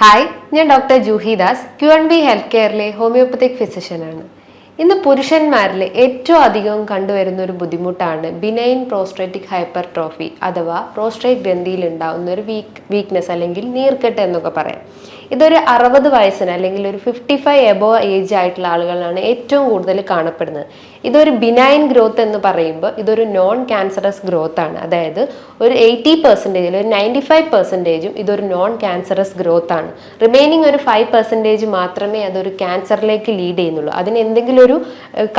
Hi ഞാൻ doctor Juhi Das. Q N B health കെയറിലെ homeopathic ഫിസിഷ്യനാണ് ഇന്ന് പുരുഷന്മാരിൽ ഏറ്റവും അധികം കണ്ടുവരുന്ന ഒരു ബുദ്ധിമുട്ടാണ് ബിനൈൻ പ്രോസ്ട്രേറ്റിക് ഹൈപ്പർ ട്രോഫി അഥവാ പ്രോസ്ട്രേറ്റ് ഗ്രന്ഥിയിൽ ഉണ്ടാകുന്ന ഒരു വീക്ക് വീക്ക്നെസ് അല്ലെങ്കിൽ നീർക്കെട്ട് എന്നൊക്കെ പറയാം. ഇതൊരു അറുപത് വയസ്സിന് അല്ലെങ്കിൽ ഒരു ഫിഫ്റ്റി ഫൈവ് എബോ ഏജ് ആയിട്ടുള്ള ആളുകളാണ് ഏറ്റവും കൂടുതൽ കാണപ്പെടുന്നത്. ഇതൊരു ബിനൈൻ ഗ്രോത്ത് എന്ന് പറയുമ്പോൾ ഇതൊരു നോൺ ക്യാൻസറസ് ഗ്രോത്ത് ആണ്. അതായത് ഒരു എയ്റ്റി പെർസെന്റേജിൽ ഒരു നയന്റി ഫൈവ് പെർസെന്റേജും ഇതൊരു നോൺ ക്യാൻസറസ് ഗ്രോത്ത് ആണ്. റിമൈനിങ് ഒരു ഫൈവ് പെർസെന്റേജ് മാത്രമേ അതൊരു ക്യാൻസറിലേക്ക് ലീഡ് ചെയ്യുന്നുള്ളൂ. അതിന് എന്തെങ്കിലും ഒരു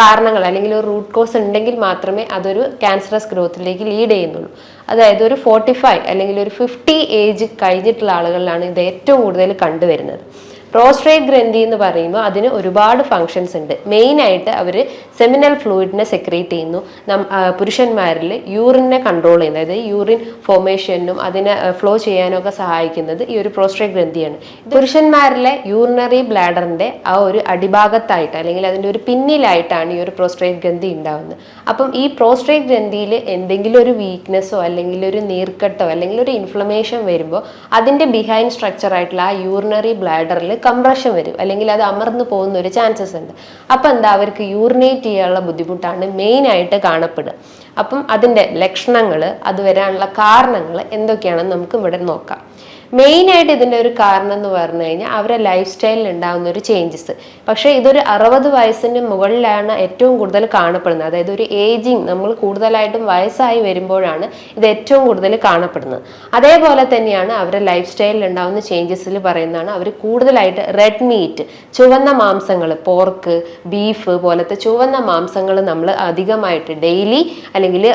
കാരണങ്ങൾ അല്ലെങ്കിൽ ഒരു റൂട്ട് കോസ് ഉണ്ടെങ്കിൽ മാത്രമേ അതൊരു ക്യാൻസറസ് ഗ്രോത്തിലേക്ക് ലീഡ് ചെയ്യുന്നുള്ളൂ. അതായത് ഒരു ഫോർട്ടി ഫൈവ് അല്ലെങ്കിൽ ഒരു ഫിഫ്റ്റി ഏജ് കഴിഞ്ഞിട്ടുള്ള ആളുകളിലാണ് ഇത് ഏറ്റവും കൂടുതൽ കണ്ടുവരുന്നത്. പ്രോസ്ട്രേറ്റ് ഗ്രന്ഥി എന്ന് പറയുമ്പോൾ അതിന് ഒരുപാട് ഫങ്ഷൻസ് ഉണ്ട്. മെയിനായിട്ട് അവർ സെമിനൽ ഫ്ലൂയിഡിനെ സെക്രീറ്റ് ചെയ്യുന്നു. നം പുരുഷന്മാരിൽ യൂറിനെ കൺട്രോൾ ചെയ്യുന്നത് അതായത് യൂറിൻ ഫോർമേഷനും അതിനെ ഫ്ലോ ചെയ്യാനൊക്കെ സഹായിക്കുന്നത് ഈ ഒരു പ്രോസ്ട്രേറ്റ് ഗ്രന്ഥിയാണ്. പുരുഷന്മാരിലെ യൂറിനറി ബ്ലാഡറിന്റെ ആ ഒരു അടിഭാഗത്തായിട്ട് അല്ലെങ്കിൽ അതിന്റെ ഒരു പിന്നിലായിട്ടാണ് ഈ ഒരു പ്രോസ്ട്രേറ്റ് ഗ്രന്ഥി ഉണ്ടാകുന്നത് അപ്പം ഈ പ്രോസ്ട്രേറ്റ് ഗ്രന്ഥിയിൽ എന്തെങ്കിലും ഒരു വീക്ക്നെസ്സോ അല്ലെങ്കിൽ ഒരു നീർക്കെട്ടോ അല്ലെങ്കിൽ ഒരു ഇൻഫ്ലമേഷൻ വരുമ്പോൾ അതിന്റെ ബിഹൈൻഡ് സ്ട്രക്ചർ ആയിട്ടുള്ള ആ യൂറിനറി ബ്ലാഡറിൽ കംപ്രഷൻ വരും അല്ലെങ്കിൽ അത് അമർന്നു പോകുന്ന ഒരു ചാൻസസ് ഉണ്ട്. അപ്പം എന്താ അവർക്ക് യൂറിനേറ്റ് ചെയ്യാനുള്ള ബുദ്ധിമുട്ടാണ് മെയിനായിട്ട് കാണപ്പെടുക. അപ്പം അതിന്റെ ലക്ഷണങ്ങൾ അത് വരാനുള്ള കാരണങ്ങൾ എന്തൊക്കെയാണെന്ന് നമുക്ക് ഇവിടെ നോക്കാം. മെയിനായിട്ട് ഇതിന്റെ ഒരു കാരണം എന്ന് പറഞ്ഞു കഴിഞ്ഞാൽ അവരുടെ ലൈഫ് സ്റ്റൈലിൽ ഉണ്ടാകുന്ന ഒരു ചേഞ്ചസ് പക്ഷേ ഇതൊരു അറുപത് വയസ്സിന് മുകളിലാണ് ഏറ്റവും കൂടുതൽ കാണപ്പെടുന്നത്. അതായത് ഒരു ഏജിങ് നമ്മൾ കൂടുതലായിട്ടും വയസ്സായി വരുമ്പോഴാണ് ഇത് ഏറ്റവും കൂടുതൽ കാണപ്പെടുന്നത്. അതേപോലെ തന്നെയാണ് അവരുടെ ലൈഫ് സ്റ്റൈലിൽ ഉണ്ടാകുന്ന ചേഞ്ചസിൽ പറയുന്നതാണ് അവർ കൂടുതലായിട്ട് റെഡ് മീറ്റ് ചുവന്ന മാംസങ്ങൾ പോർക്ക് ബീഫ് പോലത്തെ ചുവന്ന മാംസങ്ങൾ നമ്മൾ അധികമായിട്ട് ഡെയിലി അല്ലെങ്കിൽ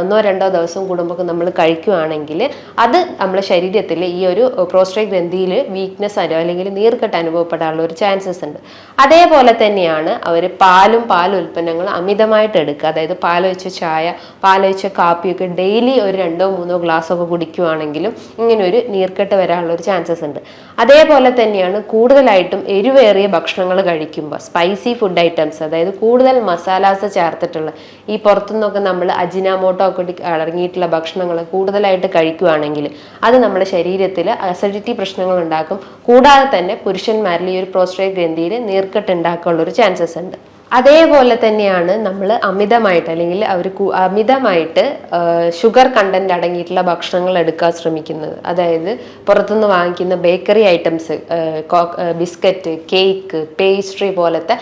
ഒന്നോ രണ്ടോ ദിവസം കൂടുമ്പോൾ നമ്മൾ കഴിക്കുകയാണെങ്കിൽ അത് നമ്മുടെ ശരീരത്തിൽ ഈ ഒരു പ്രോസ്ട്രേറ്റ് ഗ്രന്ഥിയിൽ വീക്ക്നെസ് അല്ലെങ്കിൽ നീർക്കെട്ട് അനുഭവപ്പെടാനുള്ള ഒരു ചാൻസസ് ഉണ്ട്. അതേപോലെ തന്നെയാണ് അവർ പാലും പാൽ ഉൽപ്പന്നങ്ങളും അമിതമായിട്ട് എടുക്കുക. അതായത് പാലൊഴിച്ച ചായ പാലൊഴിച്ച കാപ്പിയൊക്കെ ഡെയിലി ഒരു രണ്ടോ മൂന്നോ ഗ്ലാസ് ഒക്കെ കുടിക്കുകയാണെങ്കിലും ഇങ്ങനെ ഒരു നീർക്കെട്ട് വരാനുള്ള ഒരു ചാൻസസ് ഉണ്ട്. അതേപോലെ തന്നെയാണ് കൂടുതലായിട്ടും എരിവേറിയ ഭക്ഷണങ്ങൾ കഴിക്കുമ്പോൾ സ്പൈസി ഫുഡ് ഐറ്റംസ് അതായത് കൂടുതൽ മസാലാസ് ചേർത്തിട്ടുള്ള ഈ പുറത്തുനിന്നൊക്കെ നമ്മൾ അജിനാമോട്ടോ ഒക്കെ അടങ്ങിയിട്ടുള്ള ഭക്ഷണങ്ങൾ കൂടുതലായിട്ട് കഴിക്കുകയാണെങ്കിൽ അത് നമ്മുടെ ശരീരത്തിൽ അസിഡിറ്റി പ്രശ്നങ്ങൾ ഉണ്ടാക്കും കൂടാതെ തന്നെ പുരുഷന്മാരിൽ ഈ ഒരു പ്രോസ്ട്രേറ്റ് ഗ്രന്ഥിയിൽ നീർക്കെട്ട് ഉണ്ടാക്കാനുള്ള ഒരു ചാൻസസ് ഉണ്ട്. അതേപോലെ തന്നെയാണ് നമ്മൾ അമിതമായിട്ട് അല്ലെങ്കിൽ അവർ അമിതമായിട്ട് ഷുഗർ കണ്ടന്റ് അടങ്ങിയിട്ടുള്ള ഭക്ഷണങ്ങൾ എടുക്കാൻ ശ്രമിക്കുന്നത്. അതായത് പുറത്തുനിന്ന് വാങ്ങിക്കുന്ന bakery items biscuit cake pastry പോലത്തെ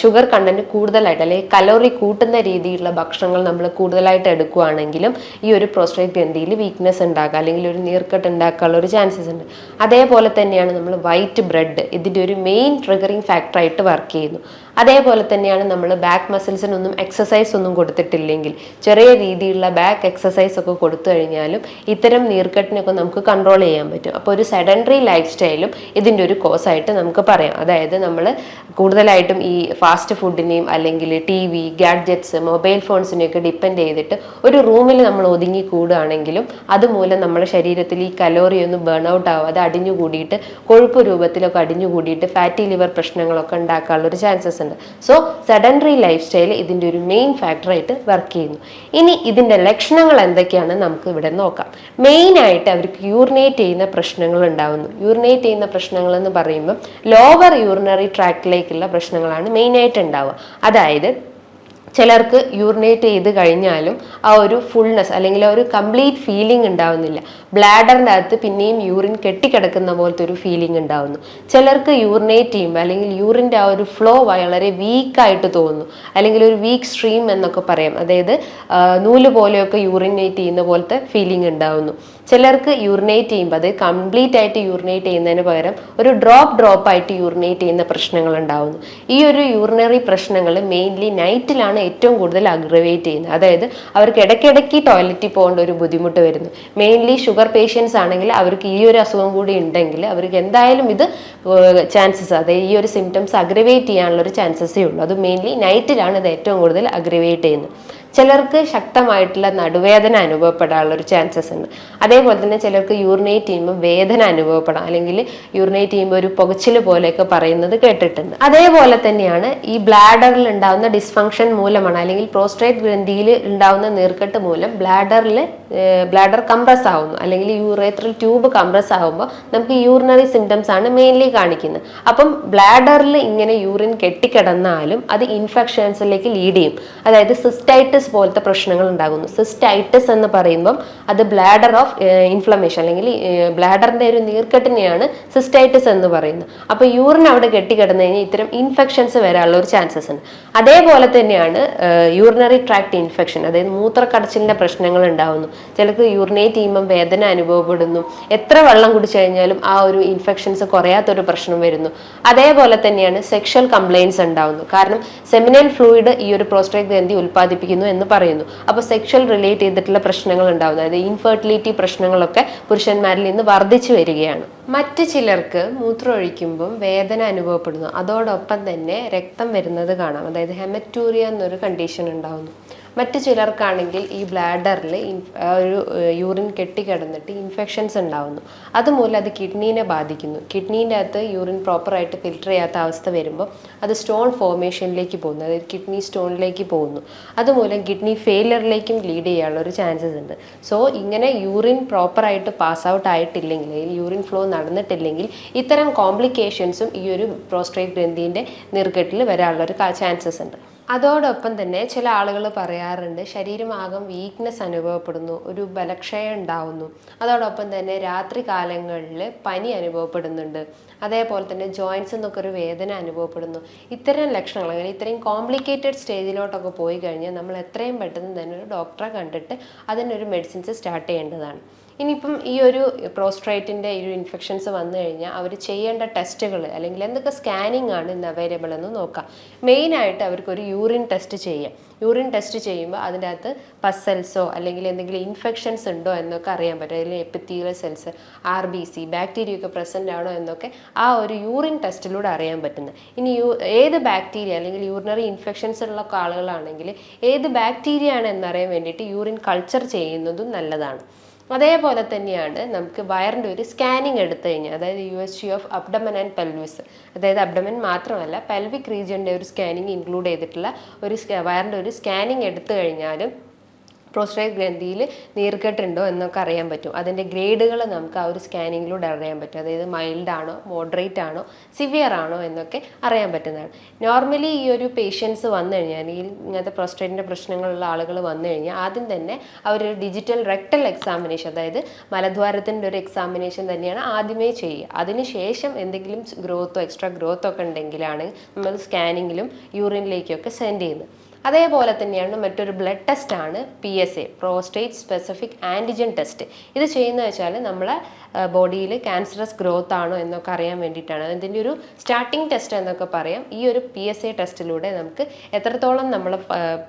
ഷുഗർ കണ്ടന്റ് കൂടുതലായിട്ട് അല്ലെങ്കിൽ കലോറി കൂട്ടുന്ന രീതിയിലുള്ള ഭക്ഷണങ്ങൾ നമ്മൾ കൂടുതലായിട്ട് എടുക്കുകയാണെങ്കിലും ഈ ഒരു പ്രോസ്ട്രേറ്റ് ഗ്രന്ഥിയിൽ വീക്ക്നെസ് ഉണ്ടാക്കുക അല്ലെങ്കിൽ ഒരു നീർക്കെട്ട് ഉണ്ടാക്കാനുള്ള ഒരു ചാൻസസ് ഉണ്ട്. അതേപോലെ തന്നെയാണ് നമ്മൾ വൈറ്റ് ബ്രെഡ് ഇതിന്റെ ഒരു മെയിൻ ട്രിഗറിങ് ഫാക്ടറായിട്ട് വർക്ക് ചെയ്യുന്നു. അതേപോലെ തന്നെയാണ് നമ്മൾ ബാക്ക് മസിൽസിനൊന്നും എക്സസൈസ് ഒന്നും കൊടുത്തിട്ടില്ലെങ്കിൽ ചെറിയ രീതിയിലുള്ള ബാക്ക് എക്സസൈസ് ഒക്കെ കൊടുത്തു കഴിഞ്ഞാലും ഇത്തരം നീർക്കെട്ടിനൊക്കെ നമുക്ക് കൺട്രോൾ ചെയ്യാൻ പറ്റും. അപ്പോൾ ഒരു സെഡൻഡറി ലൈഫ് സ്റ്റൈലും ഇതിന്റെ ഒരു കോസായിട്ട് നമുക്ക് പറയാം. അതായത് നമ്മൾ കൂടുതലായിട്ടും ഈ ഫാസ്റ്റ് ഫുഡിനെയും അല്ലെങ്കിൽ ടി വി ഗാഡ്ജറ്റ്സ് മൊബൈൽ ഫോൺസിനെയൊക്കെ ഡിപ്പെൻഡ് ചെയ്തിട്ട് ഒരു റൂമിൽ നമ്മൾ ഒതുങ്ങി കൂടുകയാണെങ്കിലും അതുമൂലം നമ്മുടെ ശരീരത്തിൽ ഈ കലോറി ഒന്നും ബേൺ ഔട്ട് ആവാതെ അടിഞ്ഞു കൂടിയിട്ട് കൊഴുപ്പ് രൂപത്തിലൊക്കെ അടിഞ്ഞുകൂടിയിട്ട് ഫാറ്റി ലിവർ പ്രശ്നങ്ങളൊക്കെ ഉണ്ടാക്കാനുള്ള ഒരു ചാൻസസ് ഉണ്ട്. സോ സെഡൻഡറി ലൈഫ് സ്റ്റൈൽ ഇതിന്റെ ഒരു മെയിൻ ഫാക്ടറായിട്ട് വർക്ക് ചെയ്യുന്നു. ഇനി ഇതിന്റെ ലക്ഷണങ്ങൾ എന്തൊക്കെയാണ് നമുക്ക് ഇവിടെ നോക്കാം. മെയിൻ ആയിട്ട് അവർക്ക് യൂറിനേറ്റ് ചെയ്യുന്ന പ്രശ്നങ്ങൾ ഉണ്ടാവുന്നു. യൂറിനേറ്റ് ചെയ്യുന്ന പ്രശ്നങ്ങൾ എന്ന് പറയുമ്പോൾ ലോവർ യൂറിനറി ട്രാക്റ്റിലേക്കുള്ള പ്രശ്നങ്ങളാണ് മെയിൻ ആയിട്ട് ഉണ്ടാവുക. അതായത് ചിലർക്ക് യൂറിനേറ്റ് ചെയ്ത് കഴിഞ്ഞാലും ആ ഒരു ഫുൾനെസ് അല്ലെങ്കിൽ ആ ഒരു കംപ്ലീറ്റ് ഫീലിംഗ് ഉണ്ടാവുന്നില്ല. ബ്ലാഡറിന്റെ അകത്ത് പിന്നെയും യൂറിൻ കെട്ടിക്കിടക്കുന്ന പോലത്തെ ഒരു ഫീലിംഗ് ഉണ്ടാവുന്നു. ചിലർക്ക് യൂറിനേറ്റ് ചെയ്യുമ്പോൾ അല്ലെങ്കിൽ യൂറിന്റെ ആ ഒരു ഫ്ലോ വളരെ വീക്കായിട്ട് തോന്നുന്നു. അല്ലെങ്കിൽ ഒരു വീക്ക് സ്ട്രീം എന്നൊക്കെ പറയാം. അതായത് നൂൽ പോലെയൊക്കെ യൂറിനേറ്റ് ചെയ്യുന്ന പോലത്തെ ഫീലിംഗ് ഉണ്ടാവുന്നു. ചിലർക്ക് യൂറിനേറ്റ് ചെയ്യുമ്പോൾ അത് കംപ്ലീറ്റ് ആയിട്ട് യൂറിനേറ്റ് ചെയ്യുന്നതിന് പകരം ഒരു ഡ്രോപ്പ് ഡ്രോപ്പ് ആയിട്ട് യൂറിനേറ്റ് ചെയ്യുന്ന പ്രശ്നങ്ങൾ ഉണ്ടാവുന്നു. ഈ ഒരു യൂറിനറി പ്രശ്നങ്ങൾ മെയിൻലി നൈറ്റിലാണ് ഏറ്റവും കൂടുതൽ അഗ്രവേറ്റ് ചെയ്യുന്നത്. അതായത് അവർക്ക് ഇടയ്ക്കിടയ്ക്ക് ടോയ്ലറ്റിൽ പോകേണ്ട ഒരു ബുദ്ധിമുട്ട് വരുന്നു. മെയിൻലി ഷുഗർ പേഷ്യൻസ് ആണെങ്കിൽ അവർക്ക് ഈ ഒരു അസുഖം കൂടി ഉണ്ടെങ്കിൽ അവർക്ക് എന്തായാലും ഇത് ചാൻസസ് അതായത് ഈ ഒരു സിംറ്റംസ് അഗ്രവേറ്റ് ചെയ്യാനുള്ള ഒരു ചാൻസസേ ഉള്ളൂ. അത് മെയിൻലി നൈറ്റിലാണ് ഇത് ഏറ്റവും കൂടുതൽ അഗ്രവേറ്റ് ചെയ്യുന്നത്. ചിലർക്ക് ശക്തമായിട്ടുള്ള നടുവേദന അനുഭവപ്പെടാനുള്ള ഒരു ചാൻസസ് ഉണ്ട്. അതേപോലെ തന്നെ ചിലർക്ക് യൂറിനേറ്റ് ചെയ്യുമ്പോൾ വേദന അനുഭവപ്പെടാം. അല്ലെങ്കിൽ യൂറിനേറ്റ് ചെയ്യുമ്പോൾ ഒരു പുകച്ചിൽ പോലെയൊക്കെ പറയുന്നത് കേട്ടിട്ടുണ്ട്. അതേപോലെ തന്നെയാണ് ഈ ബ്ലാഡറിൽ ഉണ്ടാകുന്ന ഡിസ്ഫങ്ഷൻ മൂലമാണ് അല്ലെങ്കിൽ പ്രോസ്ട്രേറ്റ് ഗ്രന്ഥിയിൽ ഉണ്ടാവുന്ന നീർക്കെട്ട് മൂലം ബ്ലാഡറിൽ ബ്ലാഡർ കംപ്രസ് ആവുന്നു. അല്ലെങ്കിൽ യൂറേത്രൽ ട്യൂബ് കംപ്രസ് ആകുമ്പോൾ നമുക്ക് യൂറിനറി സിംറ്റംസ് ആണ് മെയിൻലി കാണിക്കുന്നത്. അപ്പം ബ്ലാഡറിൽ ഇങ്ങനെ യൂറിൻ കെട്ടിക്കിടന്നാലും അത് ഇൻഫെക്ഷൻസിലേക്ക് ലീഡ് ചെയ്യും. അതായത് സിസ്റ്റൈറ്റിസ് പോലത്തെ പ്രശ്നങ്ങൾ ഉണ്ടാകുന്നു. സിസ്റ്റൈറ്റിസ് എന്ന് പറയുമ്പം അത് ബ്ലാഡർ ഓഫ് ഇൻഫ്ലമേഷൻ അല്ലെങ്കിൽ ബ്ലാഡറിന്റെ ഒരു നീർക്കെട്ടിനെയാണ് സിസ്റ്റൈറ്റിസ് എന്ന് പറയുന്നത്. അപ്പോൾ യൂറിൻ അവിടെ കെട്ടിക്കിടന്നു കഴിഞ്ഞാൽ ഇത്തരം ഇൻഫെക്ഷൻസ് വരാനുള്ള ഒരു ചാൻസസ് ഉണ്ട്. അതേപോലെ തന്നെയാണ് യൂറിനറി ട്രാക്ട് ഇൻഫെക്ഷൻ അതായത് മൂത്രക്കടച്ചിലിന്റെ പ്രശ്നങ്ങൾ ഉണ്ടാകുന്നു ചിലർക്ക് യൂറിനേറ്റ് ചെയ്യുമ്പം വേദന അനുഭവപ്പെടുന്നു. എത്ര വെള്ളം കുടിച്ചു കഴിഞ്ഞാലും ആ ഒരു ഇൻഫെക്ഷൻസ് കുറയാത്തൊരു പ്രശ്നം വരുന്നു. അതേപോലെ തന്നെയാണ് സെക്ഷൽ കംപ്ലയിൻസ് ഉണ്ടാവുന്നു. കാരണം സെമിനൽ ഫ്ലൂയിഡ് ഈ ഒരു പ്രോസ്റ്റേറ്റ് ഗ്രന്ഥി ഉൽപ്പാദിപ്പിക്കുന്നു എന്ന് പറയുന്നു. അപ്പോൾ സെക്ഷൽ റിലേറ്റ് ചെയ്തിട്ടുള്ള പ്രശ്നങ്ങൾ ഉണ്ടാവുന്നു. അതായത് ഇൻഫെർട്ടിലിറ്റി പ്രശ്നങ്ങളൊക്കെ പുരുഷന്മാരിൽ നിന്ന് വർദ്ധിച്ചു വരികയാണ്. മറ്റ് ചിലർക്ക് മൂത്രം ഒഴിക്കുമ്പം വേദന അനുഭവപ്പെടുന്നു. അതോടൊപ്പം തന്നെ രക്തം വരുന്നത് കാണാം. അതായത് ഹെമറ്റൂറിയ എന്നൊരു കണ്ടീഷൻ ഉണ്ടാവുന്നു. മറ്റു ചിലർക്കാണെങ്കിൽ ഈ ബ്ലാഡറിൽ ഒരു യൂറിൻ കെട്ടിക്കിടന്നിട്ട് ഇൻഫെക്ഷൻസ് ഉണ്ടാവുന്നു. അതുമൂലം അത് കിഡ്നീനെ ബാധിക്കുന്നു. കിഡ്നീന്റെ അകത്ത് യൂറിൻ പ്രോപ്പറായിട്ട് ഫിൽറ്റർ ചെയ്യാത്ത അവസ്ഥ വരുമ്പോൾ അത് സ്റ്റോൺ ഫോർമേഷനിലേക്ക് പോകുന്നു. അതായത് കിഡ്നി സ്റ്റോണിലേക്ക് പോകുന്നു. അതുമൂലം കിഡ്നി ഫെയിലറിലേക്കും ലീഡ് ചെയ്യാനുള്ള ഒരു ചാൻസസ് ഉണ്ട്. സോ ഇങ്ങനെ യൂറിൻ പ്രോപ്പറായിട്ട് പാസ് ഔട്ട് ആയിട്ടില്ലെങ്കിൽ യൂറിൻ ഫ്ലോ നടന്നിട്ടില്ലെങ്കിൽ ഇത്തരം കോംപ്ലിക്കേഷൻസും ഈ ഒരു പ്രോസ്ട്രേറ്റ് ഗ്രന്ഥിന്റെ നീർക്കെട്ടിൽ വരാനുള്ള ഒരു ചാൻസസ് ഉണ്ട്. അതോടൊപ്പം തന്നെ ചില ആളുകൾ പറയാറുണ്ട് ശരീരമാകം വീക്ക്നെസ് അനുഭവപ്പെടുന്നു ഒരു ബലക്ഷയം ഉണ്ടാവുന്നു. അതോടൊപ്പം തന്നെ രാത്രി കാലങ്ങളിൽ പനി അനുഭവപ്പെടുന്നുണ്ട് അതേപോലെ തന്നെ ജോയിൻസ് എന്നൊക്കെ ഒരു വേദന അനുഭവപ്പെടുന്നു. ഇത്തരം ലക്ഷണങ്ങൾ അങ്ങനെ ഇത്രയും കോംപ്ലിക്കേറ്റഡ് സ്റ്റേജിലോട്ടൊക്കെ പോയി കഴിഞ്ഞാൽ നമ്മൾ എത്രയും പെട്ടെന്ന് തന്നെ ഒരു ഡോക്ടറെ കണ്ടിട്ട് അതിനൊരു മെഡിസിൻസ് സ്റ്റാർട്ട് ചെയ്യേണ്ടതാണ്. ഇനിയിപ്പം ഈ ഒരു പ്രോസ്ട്രേറ്റിന്റെ ഒരു ഇൻഫെക്ഷൻസ് വന്നു കഴിഞ്ഞാൽ അവർ ചെയ്യേണ്ട ടെസ്റ്റുകൾ അല്ലെങ്കിൽ എന്തൊക്കെ സ്കാനിങ് ആണ് ഇന്ന് അവൈലബിൾ എന്ന് നോക്കാം. മെയിനായിട്ട് അവർക്കൊരു യൂറിൻ ടെസ്റ്റ് ചെയ്യാം. യൂറിൻ ടെസ്റ്റ് ചെയ്യുമ്പോൾ അതിന്റെ അകത്ത് പസൽസോ അല്ലെങ്കിൽ എന്തെങ്കിലും ഇൻഫെക്ഷൻസ് ഉണ്ടോ എന്നൊക്കെ അറിയാൻ പറ്റും. അതിൽ epithelial cells R B C bacteria ഒക്കെ പ്രസന്റ് ആണോ എന്നൊക്കെ ആ ഒരു യൂറിൻ ടെസ്റ്റിലൂടെ അറിയാൻ പറ്റുന്നത്. ഇനി യൂ ഏത് ബാക്ടീരിയ അല്ലെങ്കിൽ യൂറിനറി ഇൻഫെക്ഷൻസ് ഉള്ള ആളുകളാണെങ്കിൽ ഏത് ബാക്ടീരിയ ആണ് എന്നറിയാൻ വേണ്ടിയിട്ട് യൂറിൻ കൾച്ചർ ചെയ്യുന്നതും നല്ലതാണ്. അതേപോലെ തന്നെയാണ് നമുക്ക് വയറിന്റെ ഒരു സ്കാനിങ് എടുത്തു കഴിഞ്ഞാൽ അതായത് U S G of abdomen and pelvis അതായത് അബ്ഡമൻ മാത്രമല്ല പെൽവിക് റീജിയന്റെ ഒരു സ്കാനിങ് ഇൻക്ലൂഡ് ചെയ്തിട്ടുള്ള ഒരു വയറിന്റെ ഒരു സ്കാനിങ് എടുത്തു കഴിഞ്ഞാലും പ്രോസ്ട്രേറ്റ് ഗ്രന്ഥിയിൽ നീർക്കെട്ടുണ്ടോ എന്നൊക്കെ അറിയാൻ പറ്റും. അതിന്റെ ഗ്രേഡുകൾ നമുക്ക് ആ ഒരു സ്കാനിങ്ങിലൂടെ അറിയാൻ പറ്റും. അതായത് മൈൽഡ് ആണോ മോഡറേറ്റ് ആണോ സിവിയർ ആണോ എന്നൊക്കെ അറിയാൻ പറ്റുന്നതാണ്. നോർമലി ഈ ഒരു പേഷ്യൻസ് വന്നു കഴിഞ്ഞാൽ ഈ ഇങ്ങനത്തെ പ്രോസ്റ്റേറ്റിന്റെ പ്രശ്നങ്ങളുള്ള ആളുകൾ വന്നു കഴിഞ്ഞാൽ ആദ്യം തന്നെ അവരൊരു ഡിജിറ്റൽ റെക്ടൽ എക്സാമിനേഷൻ അതായത് മലദ്വാരത്തിന്റെ ഒരു എക്സാമിനേഷൻ തന്നെയാണ് ആദ്യമേ ചെയ്യുക. അതിനുശേഷം എന്തെങ്കിലും ഗ്രോത്തോ എക്സ്ട്രാ ഗ്രോത്തോ ഒക്കെ ഉണ്ടെങ്കിലാണ് നമ്മൾ സ്കാനിങ്ങിലും യൂറിനിലേക്കൊക്കെ സെൻഡ് ചെയ്യുന്നത്. അതേപോലെ തന്നെയാണ് മറ്റൊരു ബ്ലഡ് ടെസ്റ്റ് ആണ് P S A prostate specific antigen test ഇത് ചെയ്യുന്നത് വെച്ചാൽ നമ്മളെ ബോഡിയിൽ ക്യാൻസറസ് ഗ്രോത്ത് ആണോ എന്നൊക്കെ അറിയാൻ വേണ്ടിയിട്ടാണ്. അതിന്റെ ഒരു സ്റ്റാർട്ടിംഗ് ടെസ്റ്റ് എന്നൊക്കെ പറയാം. ഈ ഒരു പി എസ് എ ടെസ്റ്റിലൂടെ നമുക്ക് എത്രത്തോളം നമ്മൾ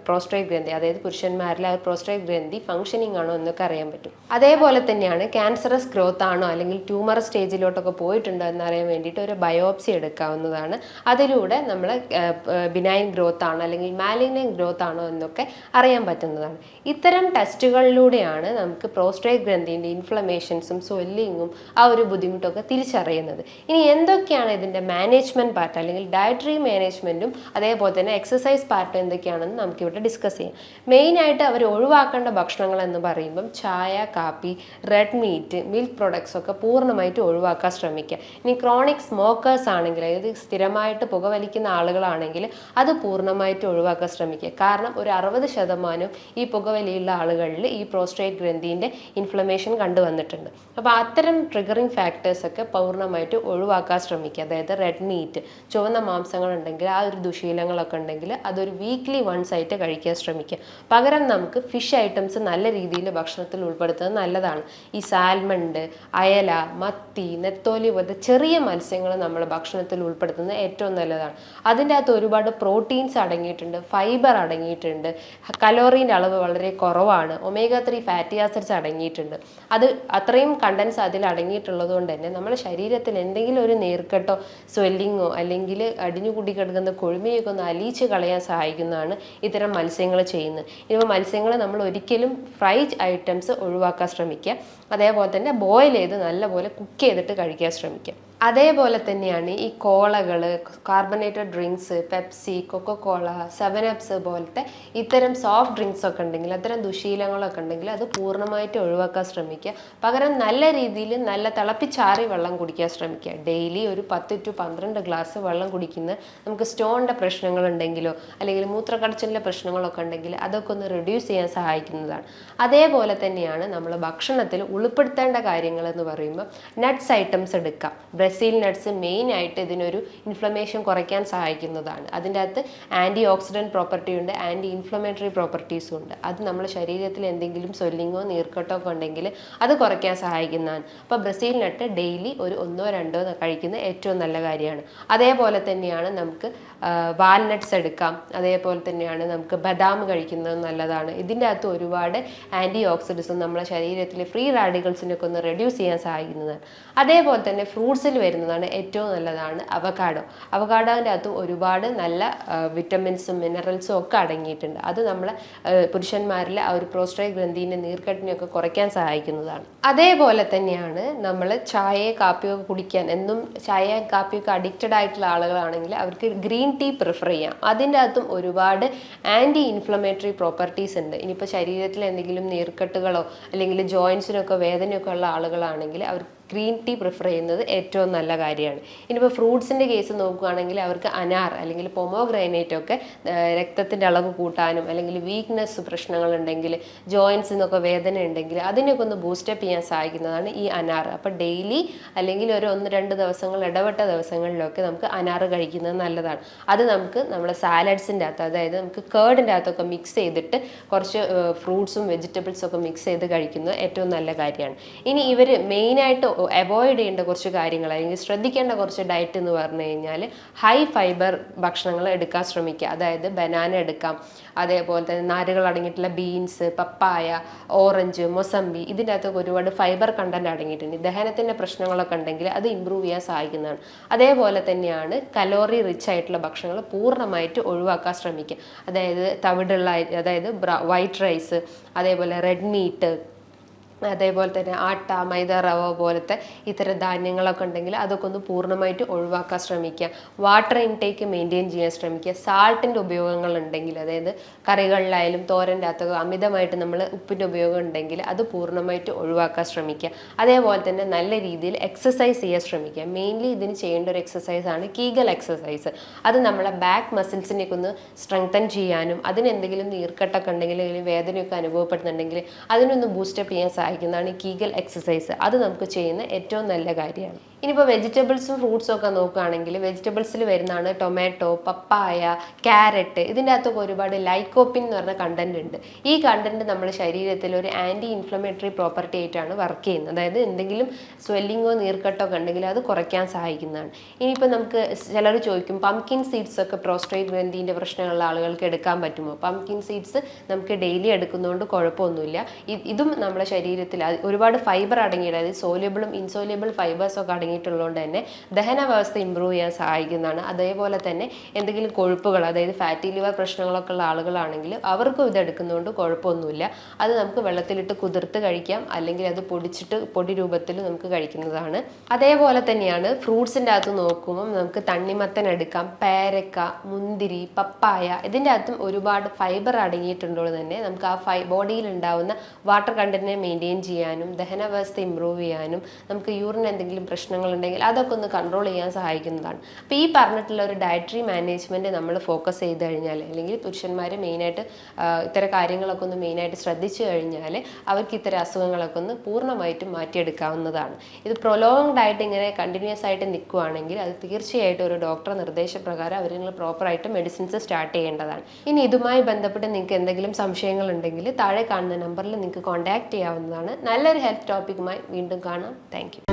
പ്രോസ്റ്റേറ്റ് ഗ്രന്ഥി അതായത് പുരുഷന്മാരിൽ ആ പ്രോസ്ട്രേറ്റ് ഗ്രന്ഥി ഫങ്ഷനിങ് ആണോ എന്നൊക്കെ അറിയാൻ പറ്റും. അതേപോലെ തന്നെയാണ് ക്യാൻസറസ് ഗ്രോത്ത് ആണോ അല്ലെങ്കിൽ ട്യൂമർ സ്റ്റേജിലോട്ടൊക്കെ പോയിട്ടുണ്ടോ എന്നറിയാൻ വേണ്ടിയിട്ട് ഒരു ബയോപ്സി എടുക്കാവുന്നതാണ്. അതിലൂടെ നമ്മൾ ബിനൈൻ ഗ്രോത്ത് ആണോ അല്ലെങ്കിൽ മാലിഗ്നൻ ഗ്രോത്ത് ആണോ എന്നൊക്കെ അറിയാൻ പറ്റുന്നതാണ്. ഇത്തരം ടെസ്റ്റുകളിലൂടെയാണ് നമുക്ക് പ്രോസ്ട്രേറ്റ് ഗ്രന്ഥിന്റെ ഇൻഫ്ലമേഷൻസും സ്വെല്ലിങ്ങും ആ ഒരു ബുദ്ധിമുട്ടൊക്കെ തിരിച്ചറിയുന്നത്. ഇനി എന്തൊക്കെയാണ് ഇതിന്റെ മാനേജ്മെന്റ് പാർട്ട് അല്ലെങ്കിൽ ഡയറ്ററി മാനേജ്മെന്റും അതേപോലെ തന്നെ എക്സസൈസ് പാർട്ട് എന്തൊക്കെയാണെന്ന് നമുക്കിവിടെ ഡിസ്കസ് ചെയ്യാം. മെയിനായിട്ട് അവർ ഒഴിവാക്കേണ്ട ഭക്ഷണങ്ങൾ എന്ന് പറയുമ്പം ചായ കാപ്പി റെഡ് മീറ്റ് മിൽക്ക് പ്രൊഡക്ട്സ് ഒക്കെ പൂർണമായിട്ട് ഒഴിവാക്കാൻ ശ്രമിക്കുക. ഇനി ക്രോണിക് സ്മോക്കേഴ്സ് ആണെങ്കിൽ അതായത് സ്ഥിരമായിട്ട് പുകവലിക്കുന്ന ആളുകളാണെങ്കിൽ അത് പൂർണമായിട്ട് ഒഴിവാക്കാൻ ശ്രമിക്കുക. കാരണം ഒരു അറുപത് ശതമാനം ഈ പുകവലിയുള്ള ആളുകളിൽ ഈ പ്രോസ്ട്രേറ്റ് ഗ്രന്ഥിന്റെ ഇൻഫ്ലമേഷൻ കണ്ടുവന്നിട്ടുണ്ട്. അപ്പോൾ അത്തരം ട്രിഗറിങ് ഫാക്ടേഴ്സൊക്കെ പൂർണമായിട്ട് ഒഴിവാക്കാൻ ശ്രമിക്കുക. അതായത് റെഡ് മീറ്റ് ചുവന്ന മാംസങ്ങൾ ഉണ്ടെങ്കിൽ ആ ഒരു ദുശീലങ്ങളൊക്കെ ഉണ്ടെങ്കിൽ അതൊരു വീക്ക്ലി വൺസ് ആയിട്ട് കഴിക്കാൻ ശ്രമിക്കുക. പകരം നമുക്ക് ഫിഷ് ഐറ്റംസ് നല്ല രീതിയിൽ ഭക്ഷണത്തിൽ ഉൾപ്പെടുത്തുന്നത് നല്ലതാണ്. ഈ സാൽമണ്ട് അയല മത്തി നെത്തോലി പോലത്തെ ചെറിയ മത്സ്യങ്ങൾ നമ്മൾ ഭക്ഷണത്തിൽ ഉൾപ്പെടുത്തുന്നത് ഏറ്റവും നല്ലതാണ്. അതിന്റെ അകത്ത് ഒരുപാട് പ്രോട്ടീൻസ് അടങ്ങിയിട്ടുണ്ട്. ഫൈബർ ഫൈബർ അടങ്ങിയിട്ടുണ്ട്. കലോറീന്റെ അളവ് വളരെ കുറവാണ്. ഒമേഗ ത്രീ ഫാറ്റി ആസിഡ്സ് അടങ്ങിയിട്ടുണ്ട്. അത് അത്രയും കണ്ടൻസ് അതിൽ അടങ്ങിയിട്ടുള്ളത് കൊണ്ട് തന്നെ നമ്മുടെ ശരീരത്തിൽ എന്തെങ്കിലും ഒരു നീർക്കെട്ടോ സ്വെല്ലിങ്ങോ അല്ലെങ്കിൽ അടിഞ്ഞു കൂടി കിടക്കുന്ന കൊഴുമിനെയൊക്കെ ഒന്ന് അലിയിച്ച് കളയാൻ സഹായിക്കുന്നതാണ് ഇത്തരം മത്സ്യങ്ങൾ ചെയ്യുന്നത്. ഇപ്പോൾ മത്സ്യങ്ങൾ നമ്മൾ ഒരിക്കലും ഫ്രൈ ഐറ്റംസ് ഒഴിവാക്കാൻ ശ്രമിക്കുക. അതേപോലെ തന്നെ ബോയിൽ ചെയ്ത് നല്ലപോലെ കുക്ക് ചെയ്തിട്ട് കഴിക്കാൻ ശ്രമിക്കുക. അതേപോലെ തന്നെയാണ് ഈ കോളകൾ carbonated drinks Pepsi Coca Cola seven ups പോലത്തെ ഇത്തരം സോഫ്റ്റ് ഡ്രിങ്ക്സ് ഒക്കെ ഉണ്ടെങ്കിൽ അത്തരം ദുശീലങ്ങളൊക്കെ ഉണ്ടെങ്കിൽ അത് പൂർണമായിട്ട് ഒഴിവാക്കാൻ ശ്രമിക്കുക. പകരം നല്ല രീതിയിൽ നല്ല തിളപ്പിച്ചാറി വെള്ളം കുടിക്കാൻ ശ്രമിക്കുക. ഡെയിലി ഒരു പത്ത് ടു പന്ത്രണ്ട് ഗ്ലാസ് വെള്ളം കുടിക്കുന്ന നമുക്ക് സ്റ്റോണിന്റെ പ്രശ്നങ്ങളുണ്ടെങ്കിലോ അല്ലെങ്കിൽ മൂത്രക്കടച്ചിലിന്റെ പ്രശ്നങ്ങളൊക്കെ ഉണ്ടെങ്കിൽ അതൊക്കെ ഒന്ന് റിഡ്യൂസ് ചെയ്യാൻ സഹായിക്കുന്നതാണ്. അതേപോലെ തന്നെയാണ് നമ്മൾ ഭക്ഷണത്തിൽ ഉൾപ്പെടുത്തേണ്ട കാര്യങ്ങൾ എന്ന് പറയുമ്പോൾ നട്ട്സ് ഐറ്റംസ് എടുക്കാം ബ്രസീൽ നട്ട്സ് മെയിൻ ആയിട്ട് ഇതിനൊരു ഇൻഫ്ലമേഷൻ കുറയ്ക്കാൻ സഹായിക്കുന്നതാണ്. അതിന്റെ അകത്ത് ആന്റി ഓക്സിഡന്റ് പ്രോപ്പർട്ടി ഉണ്ട് ആന്റി ഇൻഫ്ലമേറ്ററി പ്രോപ്പർട്ടീസും ഉണ്ട്. അത് നമ്മുടെ ശരീരത്തിൽ എന്തെങ്കിലും സ്വെല്ലിങ്ങോ നീർക്കെട്ടോ ഒക്കെ ഉണ്ടെങ്കിൽ അത് കുറയ്ക്കാൻ സഹായിക്കുന്നതാണ്. അപ്പോൾ ബ്രസീൽ നട്ട് ഡെയിലി ഒരു ഒന്നോ രണ്ടോ കഴിക്കുന്ന ഏറ്റവും നല്ല കാര്യമാണ്. അതേപോലെ തന്നെയാണ് നമുക്ക് വാൽനട്ട്സ് എടുക്കാം. അതേപോലെ തന്നെയാണ് നമുക്ക് ബദാം കഴിക്കുന്നത് നല്ലതാണ്. ഇതിന്റെ അകത്ത് ഒരുപാട് ആന്റി ഓക്സിഡൻസും നമ്മുടെ ശരീരത്തിലെ ഫ്രീ റാഡിക്കൽസിനൊക്കെ ഒന്ന് റെഡ്യൂസ് ചെയ്യാൻ സഹായിക്കുന്നതാണ് അതേപോലെ തന്നെ ഫ്രൂട്ട്സിൽ വരുന്നതാണ് ഏറ്റവും നല്ലതാണ് അവകാഡോ അവകാഡോന്റെ അകത്തും ഒരുപാട് നല്ല വിറ്റമിൻസും മിനറൽസും ഒക്കെ അടങ്ങിയിട്ടുണ്ട്. അത് നമ്മളെ പുരുഷന്മാരിലെ ആ ഒരു പ്രോസ്ട്രൈ ഗ്രന്ഥിന്റെ നീർക്കെട്ടിനെയൊക്കെ കുറയ്ക്കാൻ സഹായിക്കുന്നതാണ്. അതേപോലെ തന്നെയാണ് നമ്മൾ ചായയോ കാപ്പിയോ കുടിക്കാൻ. എന്നും ചായ കാപ്പിയൊക്കെ അഡിക്റ്റഡ് ആയിട്ടുള്ള ആളുകളാണെങ്കിൽ അവർക്ക് ഗ്രീൻ ടീ പ്രിഫർ ചെയ്യാം. അതിന്റെ അകത്തും ഒരുപാട് ആന്റി ഇൻഫ്ലമേറ്ററി പ്രോപ്പർട്ടീസ് ഉണ്ട്. ഇനിയിപ്പോൾ ശരീരത്തിൽ എന്തെങ്കിലും നീർക്കെട്ടുകളോ അല്ലെങ്കിൽ ജോയിൻസിനൊക്കെ വേദനയൊക്കെ ഉള്ള ആളുകളാണെങ്കിൽ അവർ ഗ്രീൻ ടീ പ്രിഫർ ചെയ്യുന്നത് ഏറ്റവും നല്ല കാര്യമാണ്. ഇനിയിപ്പോൾ ഫ്രൂട്ട്സിന്റെ കേസ് നോക്കുകയാണെങ്കിൽ അവർക്ക് അനാർ അല്ലെങ്കിൽ പൊമോഗ്രൈനേറ്റ് ഒക്കെ രക്തത്തിന്റെ അളവ് കൂട്ടാനും അല്ലെങ്കിൽ വീക്ക്നെസ് പ്രശ്നങ്ങളുണ്ടെങ്കിൽ ജോയിൻസിനൊക്കെ വേദന ഉണ്ടെങ്കിൽ അതിനൊക്കെ ഒന്ന് ബൂസ്റ്റപ്പ് ചെയ്യാൻ സഹായിക്കുന്നതാണ് ഈ അനാർ. അപ്പോൾ ഡെയിലി അല്ലെങ്കിൽ ഒരു ഒന്ന് രണ്ട് ദിവസങ്ങൾ ഇടപെട്ട ദിവസങ്ങളിലൊക്കെ നമുക്ക് അനാർ കഴിക്കുന്നത് നല്ലതാണ്. അത് നമുക്ക് നമ്മുടെ സാലഡ്സിന്റെ അകത്ത് അതായത് നമുക്ക് കേർഡിന്റെ അകത്തൊക്കെ മിക്സ് ചെയ്തിട്ട് കുറച്ച് ഫ്രൂട്ട്സും വെജിറ്റബിൾസും ഒക്കെ മിക്സ് ചെയ്ത് കഴിക്കുന്നത് ഏറ്റവും നല്ല കാര്യമാണ്. ഇനി ഇവർ മെയിനായിട്ട് അവോയ്ഡ് ചെയ്യേണ്ട കുറച്ച് കാര്യങ്ങൾ അല്ലെങ്കിൽ ശ്രദ്ധിക്കേണ്ട കുറച്ച് ഡയറ്റ് എന്ന് പറഞ്ഞു കഴിഞ്ഞാൽ ഹൈ ഫൈബർ ഭക്ഷണങ്ങൾ എടുക്കാൻ ശ്രമിക്കുക. അതായത് ബനാന എടുക്കാം. അതേപോലെ തന്നെ നാരുകൾ അടങ്ങിയിട്ടുള്ള ബീൻസ് പപ്പായ ഓറഞ്ച് മൊസമ്പി ഇതിന്റെ അകത്തൊക്കെ ഒരുപാട് ഫൈബർ കണ്ടന്റ് അടങ്ങിയിട്ടുണ്ട്. ദഹനത്തിന്റെ പ്രശ്നങ്ങളൊക്കെ ഉണ്ടെങ്കിൽ അത് ഇമ്പ്രൂവ് ചെയ്യാൻ സഹായിക്കുന്നതാണ്. അതേപോലെ തന്നെയാണ് കലോറി റിച്ച് ആയിട്ടുള്ള ഭക്ഷണങ്ങൾ പൂർണമായിട്ട് ഒഴിവാക്കാൻ ശ്രമിക്കുക. അതായത് തവിടുള്ള അതായത് വൈറ്റ് റൈസ് അതേപോലെ റെഡ് മീറ്റ് അതേപോലെ തന്നെ ആട്ട മൈദ റവ പോലത്തെ ഇത്തരം ധാന്യങ്ങളൊക്കെ ഉണ്ടെങ്കിൽ അതൊക്കെ ഒന്ന് പൂർണമായിട്ട് ഒഴിവാക്കാൻ ശ്രമിക്കുക. വാട്ടർ ഇൻടേക്ക് മെയിന്റെയിൻ ചെയ്യാൻ ശ്രമിക്കുക. സാൾട്ടിന്റെ ഉപയോഗങ്ങൾ ഉണ്ടെങ്കിൽ അതായത് കറികളിലായാലും തോരന്റെ അകത്തൊക്കെ അമിതമായിട്ട് നമ്മൾ ഉപ്പിന്റെ ഉപയോഗം ഉണ്ടെങ്കിൽ അത് പൂർണമായിട്ട് ഒഴിവാക്കാൻ ശ്രമിക്കുക. അതേപോലെ തന്നെ നല്ല രീതിയിൽ എക്സസൈസ് ചെയ്യാൻ ശ്രമിക്കുക. മെയിൻലി ഇതിന് ചെയ്യേണ്ട ഒരു എക്സസൈസാണ് കീഗൽ എക്സസൈസ് അത് നമ്മളെ ബാക്ക് മസിൽസിനെയൊക്കെ ഒന്ന് സ്ട്രെങ്തൻ ചെയ്യാനും അതിന് എന്തെങ്കിലും നീർക്കെട്ടൊക്കെ ഉണ്ടെങ്കിൽ അല്ലെങ്കിൽ വേദനയൊക്കെ അനുഭവപ്പെടുന്നുണ്ടെങ്കിൽ അതിനൊന്ന് ബൂസ്റ്റപ്പ് ചെയ്യാൻ സഹായിക്കുന്നതാണ് ഈ കീഗൽ എക്സസൈസ് അത് നമുക്ക് ചെയ്യുന്ന ഏറ്റവും നല്ല കാര്യമാണ്. ഇനിയിപ്പോൾ വെജിറ്റബിൾസും ഫ്രൂട്ട്സും ഒക്കെ നോക്കുകയാണെങ്കിൽ വെജിറ്റബിൾസിൽ വരുന്നതാണ് ടൊമാറ്റോ പപ്പായ ക്യാരറ്റ് ഇതിന്റെ അകത്തൊക്കെ ഒരുപാട് ലൈക്കോപ്പിൻ എന്ന് പറഞ്ഞ കണ്ടന്റ് ഉണ്ട്. ഈ കണ്ടന്റ് നമ്മുടെ ശരീരത്തിൽ ഒരു ആന്റി ഇൻഫ്ലമേറ്ററി പ്രോപ്പർട്ടി ആയിട്ടാണ് വർക്ക് ചെയ്യുന്നത്. അതായത് എന്തെങ്കിലും സ്വെല്ലിങ്ങോ നീർക്കെട്ടോ ഒക്കെ ഉണ്ടെങ്കിൽ അത് കുറയ്ക്കാൻ സഹായിക്കുന്നതാണ്. ഇനിയിപ്പോൾ നമുക്ക് ചിലർ ചോദിക്കും പംകിൻ സീഡ്സ് ഒക്കെ പ്രോസ്ട്രേറ്റ് ഗ്രന്ഥിന്റെ പ്രശ്നമുള്ള ആളുകൾക്ക് എടുക്കാൻ പറ്റുമോ? പംകിൻ സീഡ്സ് നമുക്ക് ഡെയിലി എടുക്കുന്നതുകൊണ്ട് കുഴപ്പമൊന്നുമില്ല. ഇതും നമ്മുടെ ശരീരത്തിൽ ഒരുപാട് ഫൈബർ അടങ്ങിയിട്ട് അതായത് സോല്യബിളും ഇൻസോല്യബിൾ ഫൈബേഴ്സ് ഒക്കെ അടങ്ങിയിട്ടുള്ളതുകൊണ്ട് തന്നെ ദഹന വ്യവസ്ഥ ഇമ്പ്രൂവ് ചെയ്യാൻ സഹായിക്കുന്നതാണ്. അതേപോലെ തന്നെ എന്തെങ്കിലും കൊഴുപ്പുകൾ അതായത് ഫാറ്റി ലിവർ പ്രശ്നങ്ങളൊക്കെ ഉള്ള ആളുകളാണെങ്കിൽ അവർക്കും ഇത് എടുക്കുന്നതുകൊണ്ട് കുഴപ്പമൊന്നുമില്ല. അത് നമുക്ക് വെള്ളത്തിലിട്ട് കുതിർത്ത് കഴിക്കാം. അല്ലെങ്കിൽ അത് പൊടിച്ചിട്ട് പൊടി രൂപത്തിൽ നമുക്ക് കഴിക്കുന്നതാണ്. അതേപോലെ തന്നെയാണ് ഫ്രൂട്ട്സിന്റെ അകത്ത് നോക്കുമ്പോൾ നമുക്ക് തണ്ണിമത്തൻ എടുക്കാം. പേരക്ക മുന്തിരി പപ്പായ ഇതിന്റെ അകത്തും ഒരുപാട് ഫൈബർ അടങ്ങിയിട്ടുള്ളത് തന്നെ നമുക്ക് ആ ഫൈ ബോഡിയിൽ ഉണ്ടാവുന്ന വാട്ടർ കണ്ടന്റിനെ മെയിന്റെയിൻ ചെയ്യാനും ദഹനാവസ്ഥ ഇമ്പ്രൂവ് ചെയ്യാനും നമുക്ക് യൂറിൻ എന്തെങ്കിലും പ്രശ്നങ്ങൾ ഉണ്ടെങ്കിൽ അതൊക്കെ ഒന്ന് കൺട്രോൾ ചെയ്യാൻ സഹായിക്കുന്നതാണ്. അപ്പോൾ ഈ പറഞ്ഞിട്ടുള്ള ഒരു ഡയറ്ററി മാനേജ്മെന്റ് നമ്മൾ ഫോക്കസ് ചെയ്ത് കഴിഞ്ഞാൽ അല്ലെങ്കിൽ പുരുഷന്മാർ മെയിനായിട്ട് ഇത്തരം കാര്യങ്ങളൊക്കെ ഒന്ന് മെയിനായിട്ട് ശ്രദ്ധിച്ചു കഴിഞ്ഞാൽ അവർക്ക് ഇത്തരം അസുഖങ്ങളൊക്കെ ഒന്ന് പൂർണമായിട്ടും മാറ്റിയെടുക്കാവുന്നതാണ്. ഇത് പ്രൊലോങ്ഡ് ആയിട്ട് ഇങ്ങനെ കണ്ടിന്യൂസ് ആയിട്ട് നിൽക്കുകയാണെങ്കിൽ അത് തീർച്ചയായിട്ടും ഒരു ഡോക്ടർ നിർദ്ദേശപ്രകാരം അവർ നിങ്ങൾ പ്രോപ്പറായിട്ട് മെഡിസിൻസ് സ്റ്റാർട്ട് ചെയ്യേണ്ടതാണ്. ഇനി ഇതുമായി ബന്ധപ്പെട്ട് നിങ്ങൾക്ക് എന്തെങ്കിലും സംശയങ്ങൾ ഉണ്ടെങ്കിൽ താഴെ കാണുന്ന നമ്പറിൽ നിങ്ങൾക്ക് കോൺടാക്ട് ചെയ്യാവുന്നതാണ്. നല്ലൊരു ഹെൽത്ത് ടോപ്പിക്കുമായി വീണ്ടും കാണാം. താങ്ക്